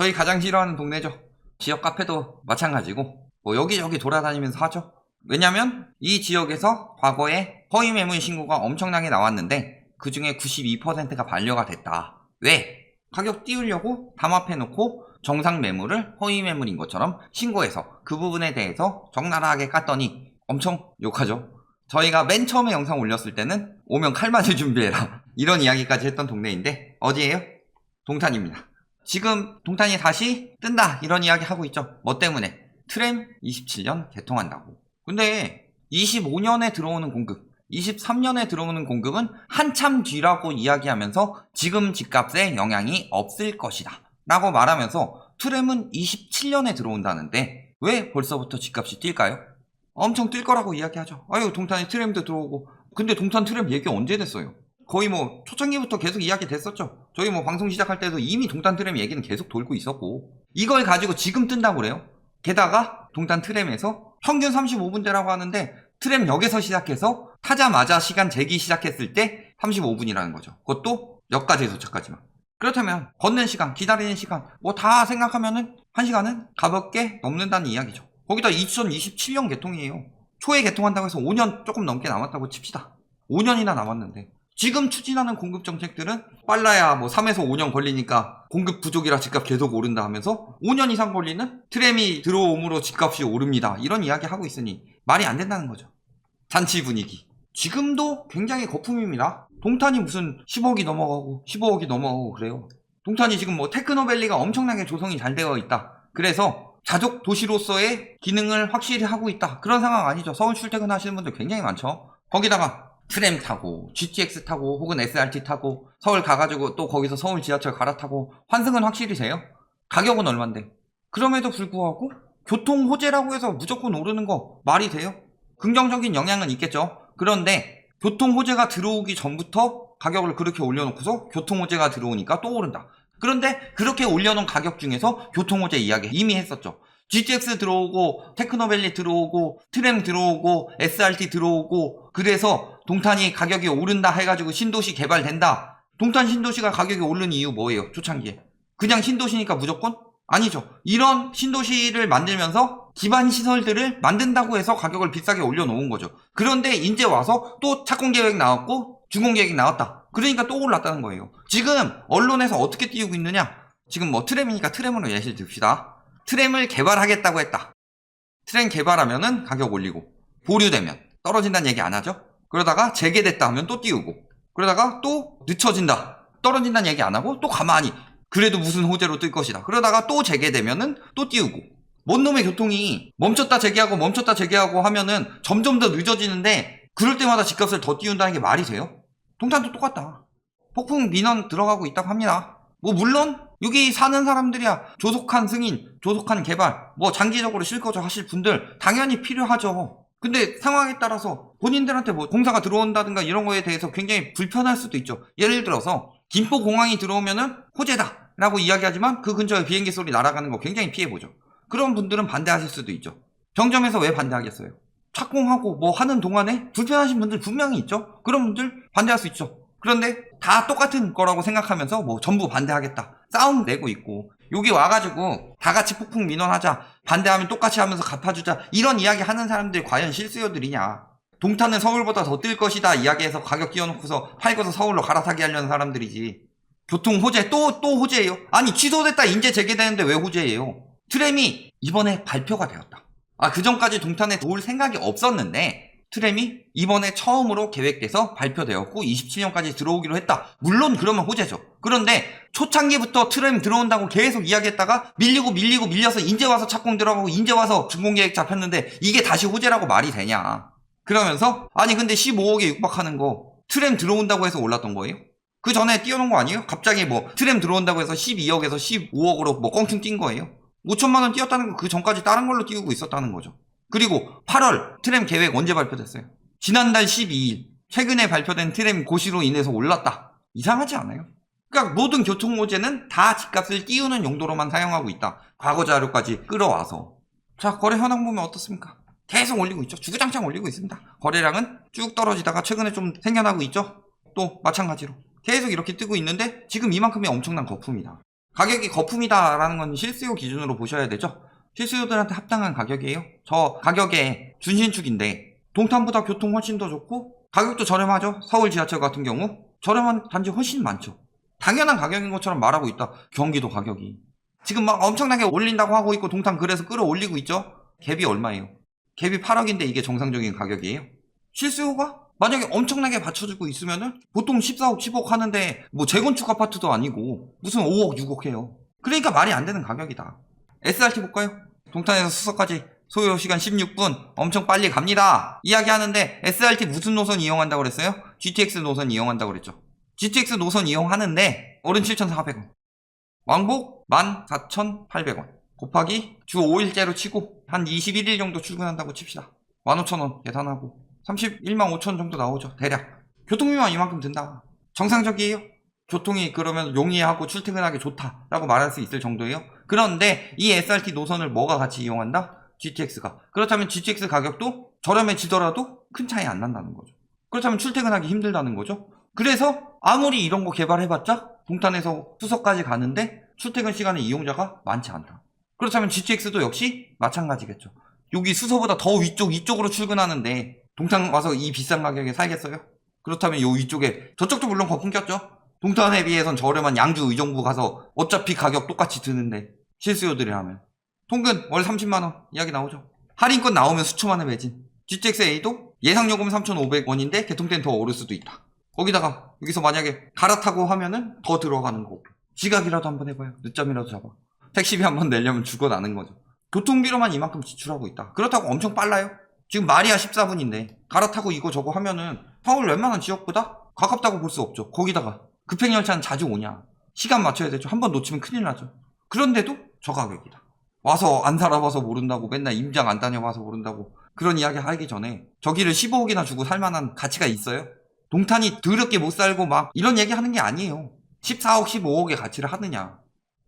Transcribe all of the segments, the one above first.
저희 가장 싫어하는 동네죠. 지역 카페도 마찬가지고 뭐 여기저기 돌아다니면서 하죠. 왜냐면 이 지역에서 과거에 허위 매물 신고가 엄청나게 나왔는데 그 중에 92%가 반려가 됐다. 왜? 가격 띄우려고 담합해 놓고 정상 매물을 허위 매물인 것처럼 신고해서 그 부분에 대해서 적나라하게 깠더니 엄청 욕하죠. 저희가 맨 처음에 영상 올렸을 때는 오면 칼 맞을 준비해라 이런 이야기까지 했던 동네인데 어디예요? 동탄입니다. 지금 동탄이 다시 뜬다 이런 이야기 하고 있죠. 뭐 때문에? 트램 27년 개통한다고. 근데 25년에 들어오는 공급, 23년에 들어오는 공급은 한참 뒤라고 이야기하면서 지금 집값에 영향이 없을 것이다. 라고 말하면서 트램은 27년에 들어온다는데 왜 벌써부터 집값이 뛸까요? 엄청 뛸 거라고 이야기하죠. 아유, 동탄에 트램도 들어오고. 근데 동탄 트램 얘기 언제 됐어요? 거의 뭐 초창기부터 계속 이야기 됐었죠. 저희 뭐 방송 시작할 때도 이미 동탄 트램 얘기는 계속 돌고 있었고. 이걸 가지고 지금 뜬다고 그래요? 게다가 동탄 트램에서 평균 35분대라고 하는데 트램 역에서 시작해서 타자마자 시간 재기 시작했을 때 35분이라는 거죠. 그것도 역까지 도착까지만. 그렇다면 걷는 시간, 기다리는 시간 뭐 다 생각하면은 한 시간은 가볍게 넘는다는 이야기죠. 거기다 2027년 개통이에요. 초에 개통한다고 해서 5년 조금 넘게 남았다고 칩시다. 5년이나 남았는데 지금 추진하는 공급 정책들은 빨라야 뭐 3에서 5년 걸리니까 공급 부족이라 집값 계속 오른다 하면서 5년 이상 걸리는 트램이 들어옴으로 집값이 오릅니다. 이런 이야기 하고 있으니 말이 안 된다는 거죠. 잔치 분위기. 지금도 굉장히 거품입니다. 동탄이 무슨 10억이 넘어가고 15억이 넘어가고 그래요. 동탄이 지금 뭐 테크노밸리가 엄청나게 조성이 잘 되어 있다. 그래서 자족 도시로서의 기능을 확실히 하고 있다. 그런 상황 아니죠. 서울 출퇴근 하시는 분들 굉장히 많죠. 거기다가 트램 타고 GTX 타고 혹은 SRT 타고 서울 가가지고 또 거기서 서울 지하철 갈아타고 환승은 확실히 돼요. 가격은 얼만데. 그럼에도 불구하고 교통 호재라고 해서 무조건 오르는 거 말이 돼요? 긍정적인 영향은 있겠죠. 그런데 교통 호재가 들어오기 전부터 가격을 그렇게 올려놓고서 교통 호재가 들어오니까 또 오른다. 그런데 그렇게 올려놓은 가격 중에서 교통 호재 이야기 이미 했었죠. GTX 들어오고 테크노밸리 들어오고 트램 들어오고 SRT 들어오고 그래서 동탄이 가격이 오른다 해가지고 신도시 개발된다. 동탄 신도시가 가격이 오른 이유 뭐예요? 초창기에. 그냥 신도시니까 무조건? 아니죠. 이런 신도시를 만들면서 기반 시설들을 만든다고 해서 가격을 비싸게 올려놓은 거죠. 그런데 이제 와서 또 착공 계획 나왔고 준공 계획 나왔다. 그러니까 또 올랐다는 거예요. 지금 언론에서 어떻게 띄우고 있느냐? 지금 뭐 트램이니까 트램으로 예시를 듭시다. 트램을 개발하겠다고 했다. 트램 개발하면은 가격 올리고 보류되면 떨어진다는 얘기 안 하죠? 그러다가 재개됐다 하면 또 띄우고 그러다가 또 늦춰진다. 떨어진다는 얘기 안 하고 또 가만히 그래도 무슨 호재로 뜰 것이다. 그러다가 또 재개되면은 또 띄우고. 뭔 놈의 교통이 멈췄다 재개하고 멈췄다 재개하고 하면은 점점 더 늦어지는데 그럴 때마다 집값을 더 띄운다는 게 말이 돼요? 동탄도 똑같다. 폭풍 민원 들어가고 있다고 합니다. 뭐 물론 여기 사는 사람들이야 조속한 승인, 조속한 개발, 뭐 장기적으로 실거주 하실 분들 당연히 필요하죠. 근데 상황에 따라서 본인들한테 뭐 공사가 들어온다든가 이런 거에 대해서 굉장히 불편할 수도 있죠. 예를 들어서 김포 공항이 들어오면은 호재다 라고 이야기하지만 그 근처에 비행기 소리 날아가는 거 굉장히 피해보죠. 그런 분들은 반대하실 수도 있죠. 정점에서 왜 반대하겠어요? 착공하고 뭐 하는 동안에 불편하신 분들 분명히 있죠. 그런 분들 반대할 수 있죠. 그런데 다 똑같은 거라고 생각하면서 뭐 전부 반대하겠다. 싸움 내고 있고 여기 와가지고 다 같이 폭풍 민원하자. 반대하면 똑같이 하면서 갚아주자. 이런 이야기 하는 사람들이 과연 실수요들이냐. 동탄은 서울보다 더 뜰 것이다 이야기해서 가격 띄워놓고서 팔고서 서울로 갈아타게 하려는 사람들이지. 교통 호재 또또 호재예요. 아니 취소됐다 인제 재개되는데 왜 호재예요? 트램이 이번에 발표가 되었다. 아 그 전까지 동탄에 올 생각이 없었는데 트램이 이번에 처음으로 계획돼서 발표되었고 27년까지 들어오기로 했다. 물론 그러면 호재죠. 그런데 초창기부터 트램 들어온다고 계속 이야기했다가 밀리고 밀리고 밀려서 인제 와서 착공 들어가고 인제 와서 준공 계획 잡혔는데 이게 다시 호재라고 말이 되냐. 그러면서 아니 근데 15억에 육박하는 거 트램 들어온다고 해서 올랐던 거예요? 그 전에 띄워놓은 거 아니에요? 갑자기 뭐 트램 들어온다고 해서 12억에서 15억으로 뭐 껑충 뛴 거예요? 5천만 원 띄웠다는 거 그 전까지 다른 걸로 띄우고 있었다는 거죠. 그리고 8월 트램 계획 언제 발표됐어요? 지난달 12일 최근에 발표된 트램 고시로 인해서 올랐다. 이상하지 않아요? 그러니까 모든 교통 호재는 다 집값을 띄우는 용도로만 사용하고 있다. 과거 자료까지 끌어와서. 자, 거래 현황 보면 어떻습니까? 계속 올리고 있죠. 주구장창 올리고 있습니다. 거래량은 쭉 떨어지다가 최근에 좀 생겨나고 있죠. 또 마찬가지로 계속 이렇게 뜨고 있는데 지금 이만큼의 엄청난 거품이다. 가격이 거품이다라는 건 실수요 기준으로 보셔야 되죠. 실수요들한테 합당한 가격이에요. 저 가격에 준신축인데 동탄보다 교통 훨씬 더 좋고 가격도 저렴하죠. 서울 지하철 같은 경우 저렴한 단지 훨씬 많죠. 당연한 가격인 것처럼 말하고 있다. 경기도 가격이 지금 막 엄청나게 올린다고 하고 있고 동탄 그래서 끌어올리고 있죠. 갭이 얼마예요? 갭이 8억인데 이게 정상적인 가격이에요? 실수요가 만약에 엄청나게 받쳐주고 있으면은 보통 14억, 10억 하는데 뭐 재건축 아파트도 아니고 무슨 5억, 6억 해요. 그러니까 말이 안 되는 가격이다. SRT 볼까요? 동탄에서 수서까지 소요 시간 16분 엄청 빨리 갑니다. 이야기하는데 SRT 무슨 노선 이용한다고 그랬어요? GTX 노선 이용한다고 그랬죠. GTX 노선 이용하는데 어른 7,400원. 왕복 14,800원. 곱하기 주 5일째로 치고 한 21일 정도 출근한다고 칩시다. 15,000원 계산하고 31만 5천 정도 나오죠. 대략. 교통비만 이만큼 든다. 정상적이에요. 교통이 그러면 용이하고 출퇴근하기 좋다라고 말할 수 있을 정도예요. 그런데 이 SRT 노선을 뭐가 같이 이용한다? GTX가. 그렇다면 GTX 가격도 저렴해지더라도 큰 차이 안 난다는 거죠. 그렇다면 출퇴근하기 힘들다는 거죠. 그래서 아무리 이런 거 개발해봤자 동탄에서 수서까지 가는데 출퇴근 시간에 이용자가 많지 않다. 그렇다면 GTX도 역시 마찬가지겠죠. 여기 수서보다 더 위쪽 이쪽으로 출근하는데 동탄 와서 이 비싼 가격에 살겠어요? 그렇다면 요 위쪽에 저쪽도 물론 거품 꼈죠. 동탄에 비해선 저렴한 양주 의정부 가서 어차피 가격 똑같이 드는데 실수요들이 하면 통근 월 30만 원 이야기 나오죠. 할인권 나오면 수천만원 매진. GTX-A도 예상 요금 3,500원인데 개통 때는 더 오를 수도 있다. 거기다가 여기서 만약에 갈아타고 하면은 더 들어가는 거고 지각이라도 한번 해봐요. 늦잠이라도 잡아. 택시비 한번 내려면 죽어나는 거죠. 교통비로만 이만큼 지출하고 있다. 그렇다고 엄청 빨라요? 지금 말이야 14분인데 갈아타고 이거 저거 하면은 서울 웬만한 지역보다 가깝다고 볼 수 없죠. 거기다가 급행열차는 자주 오냐. 시간 맞춰야 되죠. 한 번 놓치면 큰일 나죠. 그런데도 저 가격이다. 와서 안 살아봐서 모른다고 맨날 임장 안 다녀봐서 모른다고 그런 이야기 하기 전에 저기를 15억이나 주고 살만한 가치가 있어요? 동탄이 더럽게 못 살고 막 이런 얘기 하는 게 아니에요. 14억, 15억의 가치를 하느냐.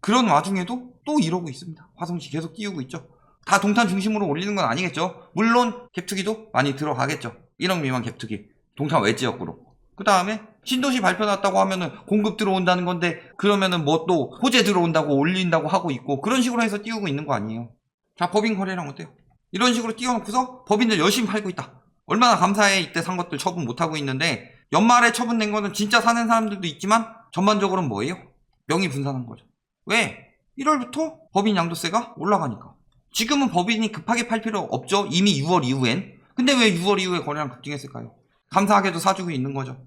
그런 와중에도 또 이러고 있습니다. 화성시 계속 띄우고 있죠. 다 동탄 중심으로 올리는 건 아니겠죠. 물론 갭투기도 많이 들어가겠죠. 1억 미만 갭투기. 동탄 외 지역으로. 그 다음에 신도시 발표 났다고 하면은 공급 들어온다는 건데 그러면은 뭐 또 호재 들어온다고 올린다고 하고 있고 그런 식으로 해서 띄우고 있는 거 아니에요. 자 법인 거래량 어때요? 이런 식으로 띄워놓고서 법인들 열심히 팔고 있다. 얼마나 감사해 이때 산 것들 처분 못하고 있는데 연말에 처분된 거는 진짜 사는 사람들도 있지만 전반적으로는 뭐예요? 명의 분산한 거죠. 왜? 1월부터 법인 양도세가 올라가니까. 지금은 법인이 급하게 팔 필요 없죠. 이미 6월 이후엔. 근데 왜 6월 이후에 거래량 급증했을까요? 감사하게도 사주고 있는 거죠.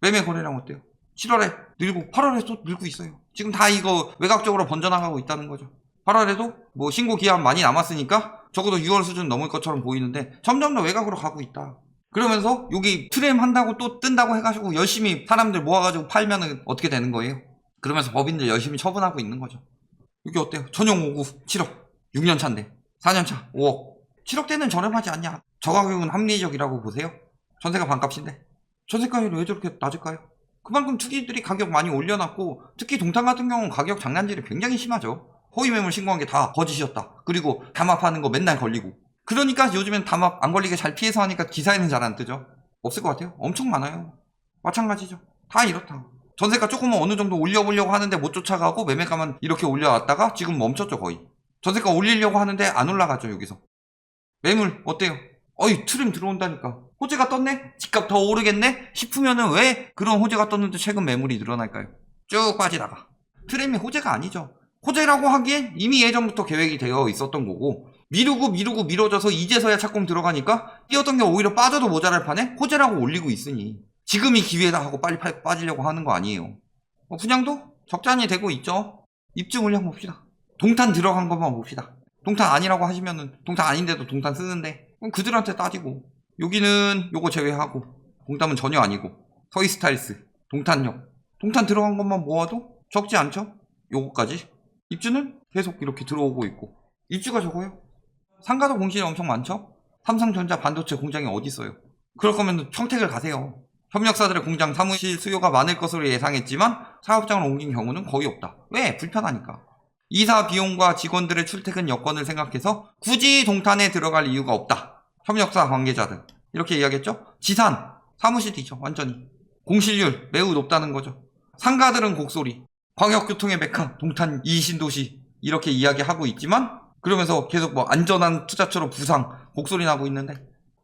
매매 거래량 어때요? 7월에 늘고 8월에 또 늘고 있어요. 지금 다 이거 외곽적으로 번져나가고 있다는 거죠. 8월에도 뭐 신고 기한 많이 남았으니까 적어도 6월 수준 넘을 것처럼 보이는데 점점 더 외곽으로 가고 있다. 그러면서 여기 트램 한다고 또 뜬다고 해가지고 열심히 사람들 모아가지고 팔면은 어떻게 되는 거예요? 그러면서 법인들 열심히 처분하고 있는 거죠. 여기 어때요? 전용 5구 7억 6년 차인데 4년 차 5억 7억대는 저렴하지 않냐? 저 가격은 합리적이라고 보세요? 전세가 반값인데 전세가율이 왜 저렇게 낮을까요? 그만큼 투기들이 가격 많이 올려놨고 특히 동탄 같은 경우는 가격 장난질이 굉장히 심하죠. 허위 매물 신고한 게 다 거짓이었다. 그리고 담합하는 거 맨날 걸리고. 그러니까 요즘엔 담합 안 걸리게 잘 피해서 하니까 기사에는 잘 안 뜨죠. 없을 것 같아요. 엄청 많아요. 마찬가지죠. 다 이렇다. 전세가 조금은 어느 정도 올려보려고 하는데 못 쫓아가고 매매가만 이렇게 올려왔다가 지금 멈췄죠 거의. 전세가 올리려고 하는데 안 올라가죠 여기서. 매물 어때요? 어이 트림 들어온다니까. 호재가 떴네? 집값 더 오르겠네? 싶으면은 왜 그런 호재가 떴는데 최근 매물이 늘어날까요? 쭉 빠지다가. 트림이 호재가 아니죠. 호재라고 하기엔 이미 예전부터 계획이 되어 있었던 거고 미루고 미루고 미뤄져서 이제서야 착공 들어가니까 뛰었던 게 오히려 빠져도 모자랄 판에 호재라고 올리고 있으니 지금이 기회다 하고 빨리 파- 빠지려고 하는 거 아니에요. 어, 분양도 적잖이 되고 있죠. 입주 물량 봅시다. 동탄 들어간 것만 봅시다. 동탄 아니라고 하시면은 동탄 아닌데도 동탄 쓰는데 그들한테 따지고 여기는 요거 제외하고 동탄은 전혀 아니고 서이스타일스 동탄역 동탄 들어간 것만 모아도 적지 않죠? 요거까지 입주는 계속 이렇게 들어오고 있고 입주가 적어요 상가도 공실이 엄청 많죠? 삼성전자 반도체 공장이 어디 있어요? 그럴 거면 평택을 가세요 협력사들의 공장 사무실 수요가 많을 것으로 예상했지만 사업장을 옮긴 경우는 거의 없다 왜? 불편하니까 이사 비용과 직원들의 출퇴근 여건을 생각해서 굳이 동탄에 들어갈 이유가 없다 협력사 관계자들. 이렇게 이야기했죠? 지산 사무실이죠 완전히. 공실률 매우 높다는 거죠. 상가들은 곡소리 광역교통의 메카 동탄 이신도시 이렇게 이야기하고 있지만 그러면서 계속 뭐 안전한 투자처럼 부상 곡소리 나고 있는데.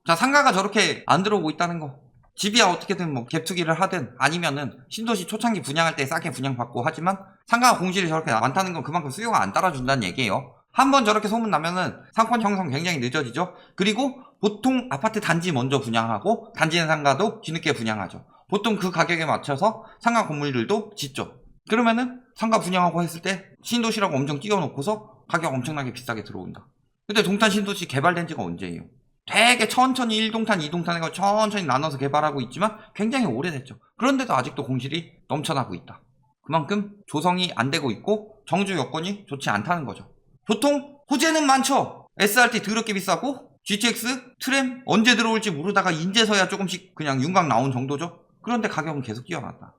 자 상가가 저렇게 안 들어오고 있다는 거. 집이야 어떻게든 뭐 갭투기를 하든 아니면은 신도시 초창기 분양할 때 싸게 분양받고 하지만 상가가 공실이 저렇게 많다는 건 그만큼 수요가 안 따라준다는 얘기예요 한 번 저렇게 소문 나면은 상권 형성 굉장히 늦어지죠 그리고 보통 아파트 단지 먼저 분양하고 단지 내 상가도 뒤늦게 분양하죠 보통 그 가격에 맞춰서 상가 건물들도 짓죠 그러면은 상가 분양하고 했을 때 신도시라고 엄청 띄워놓고서 가격 엄청나게 비싸게 들어온다. 근데 동탄 신도시 개발된 지가 언제예요? 되게 천천히 1동탄, 2동탄 해가 천천히 나눠서 개발하고 있지만 굉장히 오래됐죠. 그런데도 아직도 공실이 넘쳐나고 있다. 그만큼 조성이 안 되고 있고 정주 여건이 좋지 않다는 거죠. 보통 호재는 많죠. SRT 더럽게 비싸고 GTX, 트램 언제 들어올지 모르다가 인제서야 조금씩 그냥 윤곽 나온 정도죠. 그런데 가격은 계속 뛰어났다.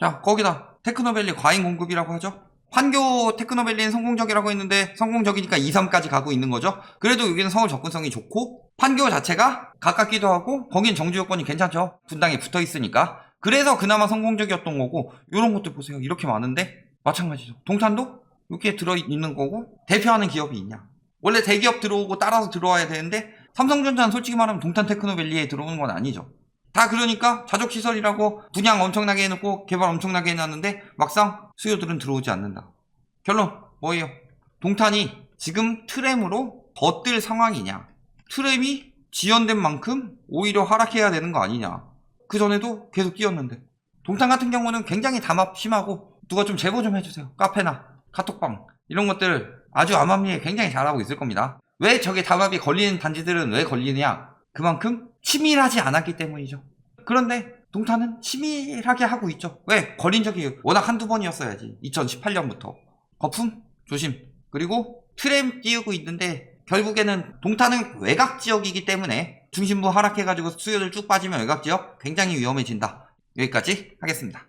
자, 거기다 테크노밸리 과잉 공급이라고 하죠. 환교 테크노밸리는 성공적이라고 했는데 성공적이니까 2, 3까지 가고 있는 거죠. 그래도 여기는 서울 접근성이 좋고 판교 자체가 가깝기도 하고 거긴 정주 여건이 괜찮죠. 분당에 붙어 있으니까. 그래서 그나마 성공적이었던 거고 이런 것들 보세요. 이렇게 많은데 마찬가지죠. 동탄도 여기에 들어있는 거고 대표하는 기업이 있냐. 원래 대기업 들어오고 따라서 들어와야 되는데 삼성전자는 솔직히 말하면 동탄 테크노밸리에 들어오는 건 아니죠. 다 그러니까 자족시설이라고 분양 엄청나게 해놓고 개발 엄청나게 해놨는데 막상 수요들은 들어오지 않는다. 결론 뭐예요? 동탄이 지금 트램으로 더뜰 상황이냐? 트램이 지연된 만큼 오히려 하락해야 되는 거 아니냐? 그 전에도 계속 뛰었는데 동탄 같은 경우는 굉장히 담합 심하고 누가 좀 제보 좀 해주세요. 카페나 카톡방 이런 것들 아주 암암리에 굉장히 잘하고 있을 겁니다. 왜 저게 담합이 걸리는 단지들은 왜 걸리느냐? 그만큼 치밀하지 않았기 때문이죠. 그런데 동탄은 치밀하게 하고 있죠. 왜? 걸린 적이 워낙 한두 번이었어야지. 2018년부터. 거품? 조심. 그리고 트램 띄우고 있는데 결국에는 동탄은 외곽 지역이기 때문에 중심부 하락해가지고 수요들 쭉 빠지면 외곽 지역 굉장히 위험해진다. 여기까지 하겠습니다.